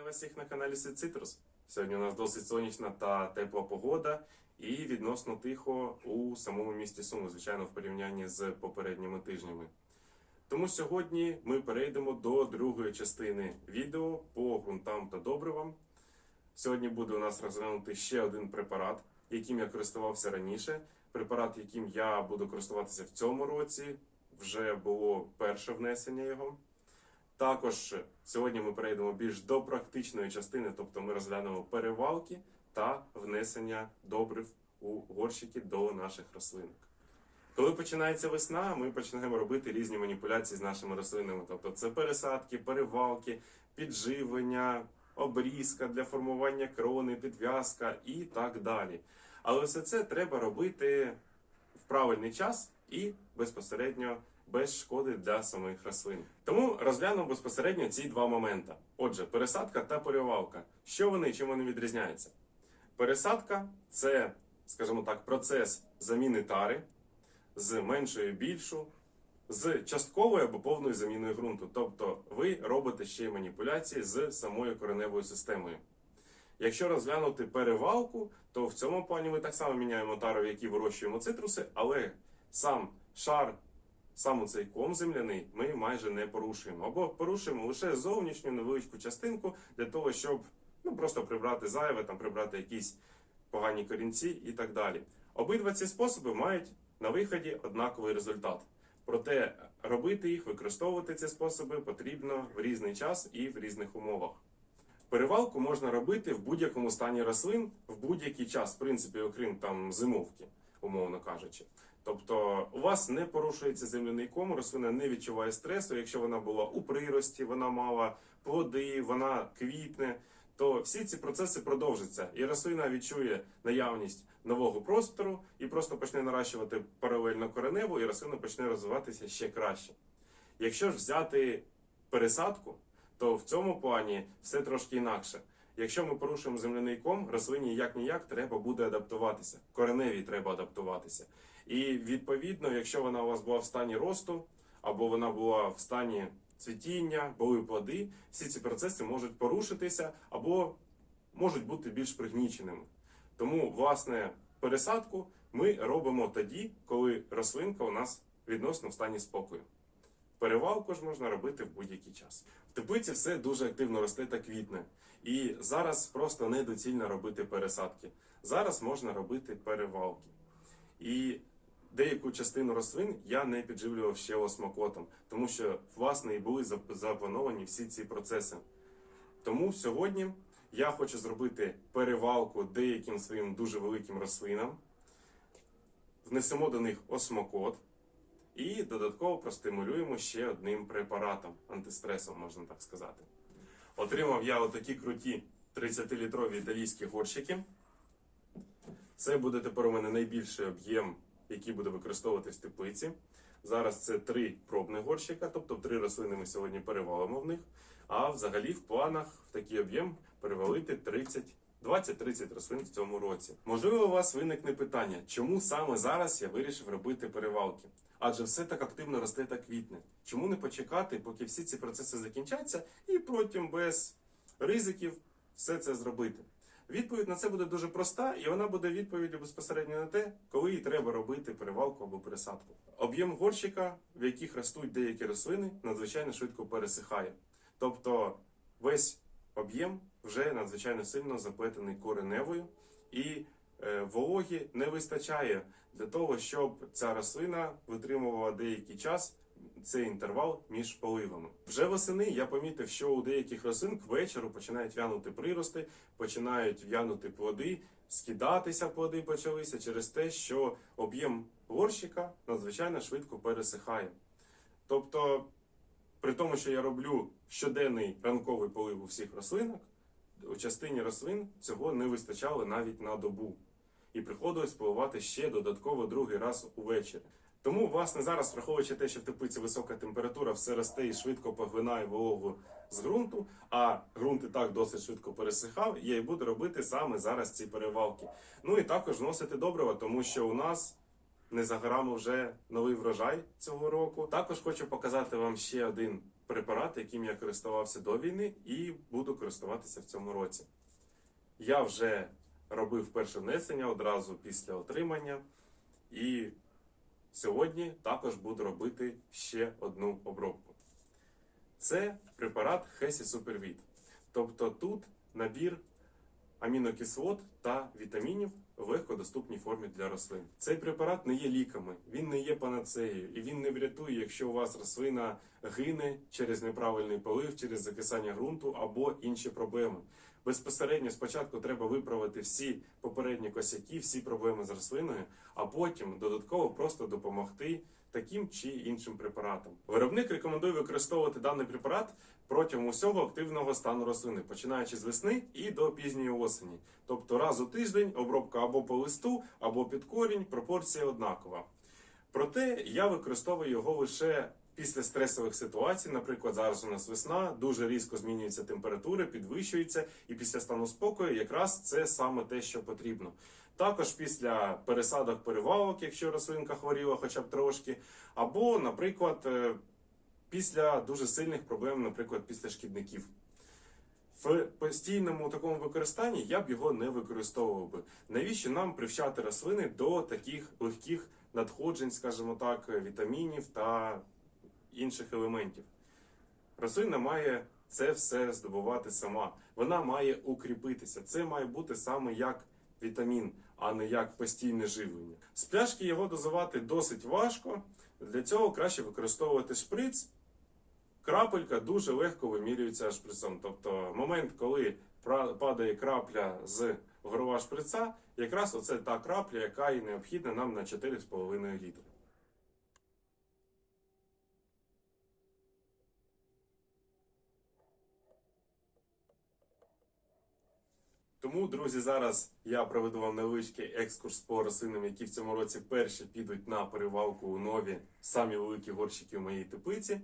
Вітаю вас всіх на каналі Сид Цитрус. Сьогодні у нас досить сонячна та тепла погода і відносно тихо у самому місті Суми, звичайно, в порівнянні з попередніми тижнями. Тому сьогодні ми перейдемо до другої частини відео по ґрунтам та добривам. Сьогодні буде у нас розглянути ще один препарат, яким я користувався раніше. Препарат, яким я буду користуватися в цьому році, вже було перше внесення його. Також сьогодні ми перейдемо більш до практичної частини, тобто ми розглянемо перевалки та внесення добрив у горщики до наших рослинок. Коли починається весна, ми починаємо робити різні маніпуляції з нашими рослинами. Тобто це пересадки, перевалки, підживлення, обрізка для формування крони, підв'язка і так далі. Але все це треба робити в правильний час і безпосередньо без шкоди для самих рослин. Тому розглянемо безпосередньо ці два моменти. Отже, пересадка та перевалка. Що вони і чим вони відрізняються? Пересадка це, скажімо так, процес заміни тари з меншою більшу, з частковою або повною заміною ґрунту. Тобто ви робите ще й маніпуляції з самою кореневою системою. Якщо розглянути перевалку, то в цьому плані ми так само міняємо тару, в якій вирощуємо цитруси, але сам шар, сам цей ком земляний ми майже не порушуємо. Або порушуємо лише зовнішню невеличку частинку для того, щоб ну, просто прибрати зайве, там, прибрати якісь погані корінці і так далі. Обидва ці способи мають на виході однаковий результат. Проте робити їх, використовувати ці способи потрібно в різний час і в різних умовах. Перевалку можна робити в будь-якому стані рослин в будь-який час, в принципі, окрім там зимовки, умовно кажучи. Тобто у вас не порушується земляний ком, рослина не відчуває стресу. Якщо вона була у прирості, вона мала плоди, вона квітне, то всі ці процеси продовжаться, і рослина відчує наявність нового простору і просто почне наращувати паралельно кореневу, і рослина почне розвиватися ще краще. Якщо ж взяти пересадку, то в цьому плані все трошки інакше. Якщо ми порушуємо земляний ком, рослині як ніяк треба буде адаптуватися. Кореневій треба адаптуватися. І відповідно, якщо вона у вас була в стані росту, або вона була в стані цвітіння, були плоди, всі ці процеси можуть порушитися або можуть бути більш пригніченими. Тому, власне, пересадку ми робимо тоді, коли рослинка у нас відносно в стані спокою. Перевалку ж можна робити в будь-який час. В теплиці все дуже активно росте та квітне. І зараз просто недоцільно робити пересадки. Зараз можна робити перевалки. І деяку частину рослин я не підживлював ще осмокотом, тому що, власне, і були заплановані всі ці процеси. Тому сьогодні я хочу зробити перевалку деяким своїм дуже великим рослинам. Внесемо до них осмокот. І додатково простимулюємо ще одним препаратом, антистресом, можна так сказати. Отримав я отакі круті 30-літрові італійські горщики. Це буде тепер у мене найбільший об'єм, який буде використовуватись в теплиці. Зараз це три пробних горщика, тобто три рослини ми сьогодні перевалимо в них. А взагалі в планах в такий об'єм перевалити 30 20-30 рослин в цьому році. Можливо, у вас виникне питання, чому саме зараз я вирішив робити перевалки? Адже все так активно росте та квітне. Чому не почекати, поки всі ці процеси закінчаться, і потім без ризиків все це зробити? Відповідь на це буде дуже проста, і вона буде відповіддю безпосередньо на те, коли і треба робити перевалку або пересадку. Об'єм горщика, в яких ростуть деякі рослини, надзвичайно швидко пересихає. Тобто весь об'єм вже надзвичайно сильно заплетений кореневою, і е, вологі не вистачає для того, щоб ця рослина витримувала деякий час цей інтервал між поливами. Вже восени я помітив, що у деяких рослин к вечору починають вянути прирости, починають в'янути плоди, скидатися плоди почалися через те, що об'єм горщика надзвичайно швидко пересихає. Тобто, при тому, що я роблю щоденний ранковий полив у всіх рослинах, у частині рослин цього не вистачало навіть на добу. І приходилось поливати ще додатково другий раз увечері. Тому, власне, зараз, враховуючи те, що в теплиці висока температура, все росте і швидко поглинає вологу з ґрунту, а ґрунт і так досить швидко пересихав, я і буду робити саме зараз ці перевалки. Ну і також вносити добрива, тому що у нас не за горами вже новий врожай цього року. Також хочу показати вам ще один препарат, яким я користувався до війни, і буду користуватися в цьому році. Я вже робив перше внесення одразу після отримання, і сьогодні також буду робити ще одну обробку. Це препарат Хесі Супервіт. Тобто тут набір амінокислот та вітамінів в легкодоступній формі для рослин. Цей препарат не є ліками, він не є панацеєю і він не врятує, якщо у вас рослина гине через неправильний полив, через закисання ґрунту або інші проблеми. Безпосередньо спочатку треба виправити всі попередні косяки, всі проблеми з рослиною, а потім додатково просто допомогти таким чи іншим препаратам. Виробник рекомендує використовувати даний препарат протягом усього активного стану рослини, починаючи з весни і до пізньої осені. Тобто раз у тиждень обробка або по листу, або під корінь, пропорція однакова. Проте я використовую його лише після стресових ситуацій. Наприклад, зараз у нас весна, дуже різко змінюються температури, підвищуються, і після стану спокою якраз це саме те, що потрібно. Також після пересадок перевалок, якщо рослинка хворіла хоча б трошки, або, наприклад, е, після дуже сильних проблем, наприклад, після шкідників. В постійному такому використанні я б його не використовував би. Навіщо нам привчати рослини до таких легких надходжень, скажімо так, вітамінів та інших елементів? Рослина має це все здобувати сама. Вона має укріпитися. Це має бути саме як вітамін, а не як постійне живлення. З пляшки його дозувати досить важко. Для цього краще використовувати шприц. Крапелька дуже легко вимірюється шприцом. Тобто момент, коли падає крапля з горова шприца, якраз оце та крапля, яка і необхідна нам на 4,5 літри. Тому, друзі, зараз я проведу вам невеличкий екскурс по рослинам, які в цьому році перші підуть на перевалку у нові самі великі горщики в моїй теплиці.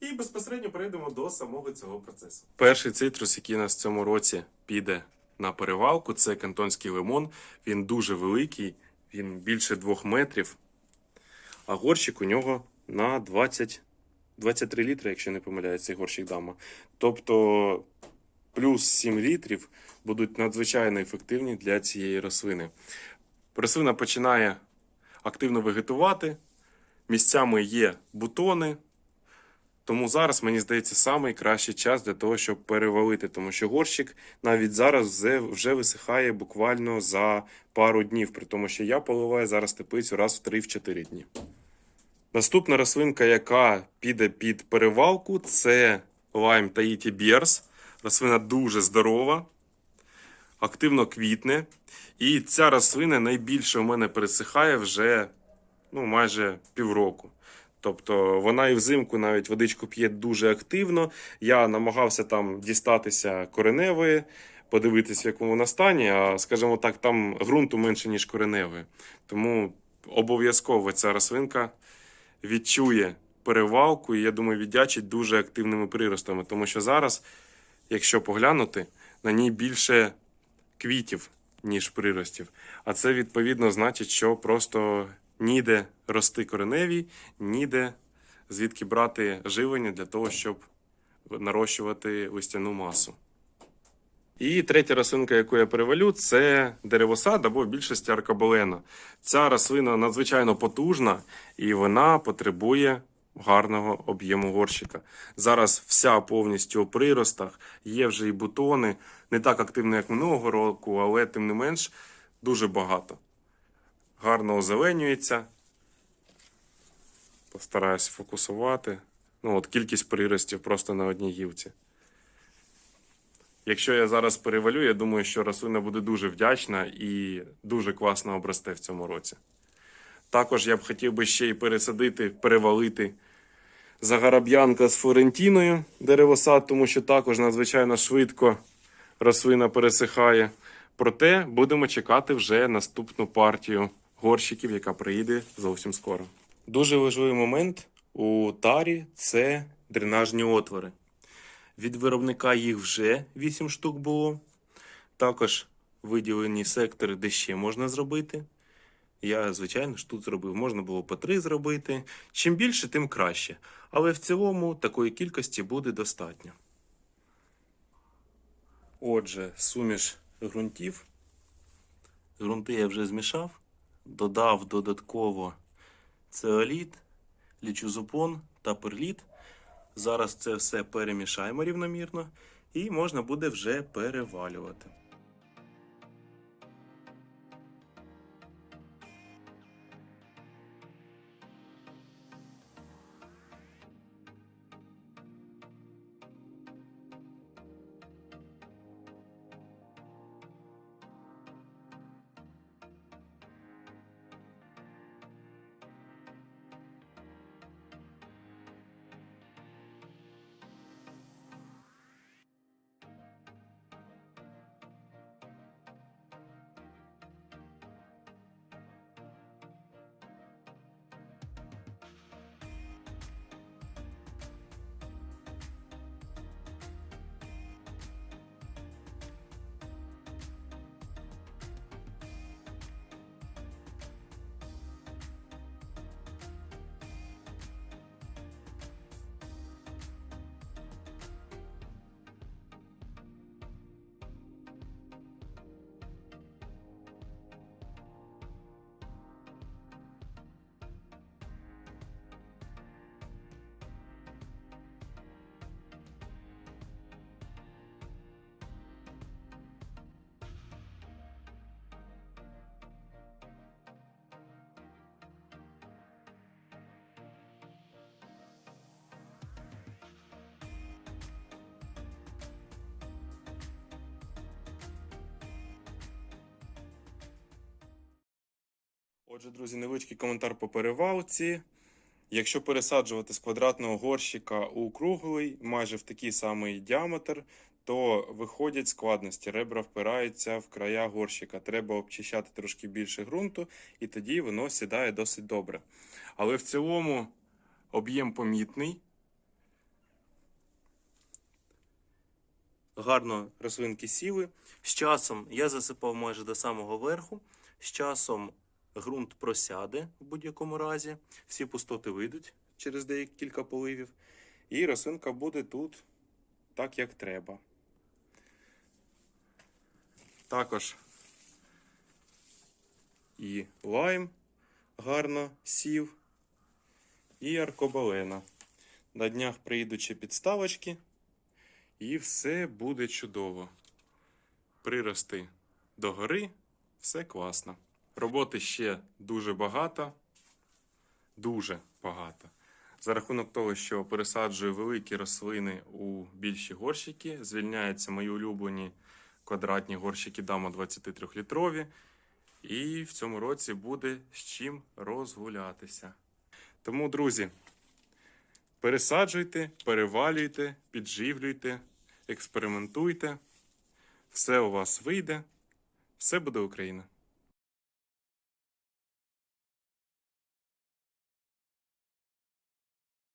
І безпосередньо перейдемо до самого цього процесу. Перший цитрус, який нас в цьому році піде на перевалку, це кантонський лимон. Він дуже великий, він більше двох метрів. А горщик у нього на 20, 23 літри, якщо не помиляюся, цей горщик дама. Тобто плюс 7 літрів будуть надзвичайно ефективні для цієї рослини. Рослина починає активно вегетувати, місцями є бутони. Тому зараз, мені здається, найкращий час для того, щоб перевалити, тому що горщик навіть зараз вже, висихає буквально за пару днів, при тому, що я поливаю зараз теплицю раз в 3-4 дні. Наступна рослинка, яка піде під перевалку, це Lime Tahiti Bears. Рослина дуже здорова, активно квітне. І ця рослина найбільше у мене пересихає вже ну, майже півроку. Тобто вона і взимку навіть водичку п'є дуже активно. Я намагався там дістатися кореневої, подивитися, в якому вона стані, а скажімо так, там ґрунту менше, ніж кореневої. Тому обов'язково ця рослинка відчує перевалку, і я думаю, віддячить дуже активними приростами. Тому що зараз, якщо поглянути, на ній більше квітів, ніж приростів. А це відповідно значить, що просто ніде рости кореневі, ніде звідки брати живлення для того, щоб нарощувати листяну масу. І третя рослинка, яку я перевалю, це деревосад або в більшості аркаболена. Ця рослина надзвичайно потужна і вона потребує гарного об'єму горщика. Зараз вся повністю у приростах, є вже і бутони, не так активно, як минулого року, але тим не менш дуже багато. Гарно озеленюється. Постараюсь фокусувати. Ну, от кількість приростів просто на одній гілці. Якщо я зараз перевалю, я думаю, що рослина буде дуже вдячна і дуже класно обросте в цьому році. Також я б хотів би ще й пересадити, перевалити загараб'янка з Флорентіною деревосад, тому що також надзвичайно швидко рослина пересихає. Проте будемо чекати вже наступну партію горщиків, яка приїде зовсім скоро. Дуже важливий момент у тарі це дренажні отвори. Від виробника їх вже 8 штук було. Також виділені сектори, де ще можна зробити. Я, звичайно ж, тут зробив. Можна було по три зробити. Чим більше, тим краще. Але в цілому такої кількості буде достатньо. Отже, суміш ґрунтів. Грунти я вже змішав, додав додатково цеоліт, лічузупон та перліт. Зараз це все перемішаємо рівномірно і можна буде вже перевалювати. Отже, друзі, невеличкий коментар по перевалці. Якщо пересаджувати з квадратного горщика у круглий, майже в такий самий діаметр, то виходять складності. Ребра впираються в края горщика. Треба обчищати трошки більше ґрунту, і тоді воно сідає досить добре. Але в цілому об'єм помітний. Гарно рослинки сіли. З часом я засипав майже до самого верху. З часом ґрунт просяде в будь-якому разі. Всі пустоти вийдуть через деякі кілька поливів. І рослинка буде тут так, як треба. Також і лайм гарно сів, і аркобалена. На днях приїдуть підставочки, і все буде чудово. Прирости догори, все класно. Роботи ще дуже багато. Дуже багато. За рахунок того, що пересаджую великі рослини у більші горщики, звільняються мої улюблені квадратні горщики Дама 23-літрові. І в цьому році буде з чим розгулятися. Тому, друзі, пересаджуйте, перевалюйте, підживлюйте, експериментуйте. Все у вас вийде, все буде Україна.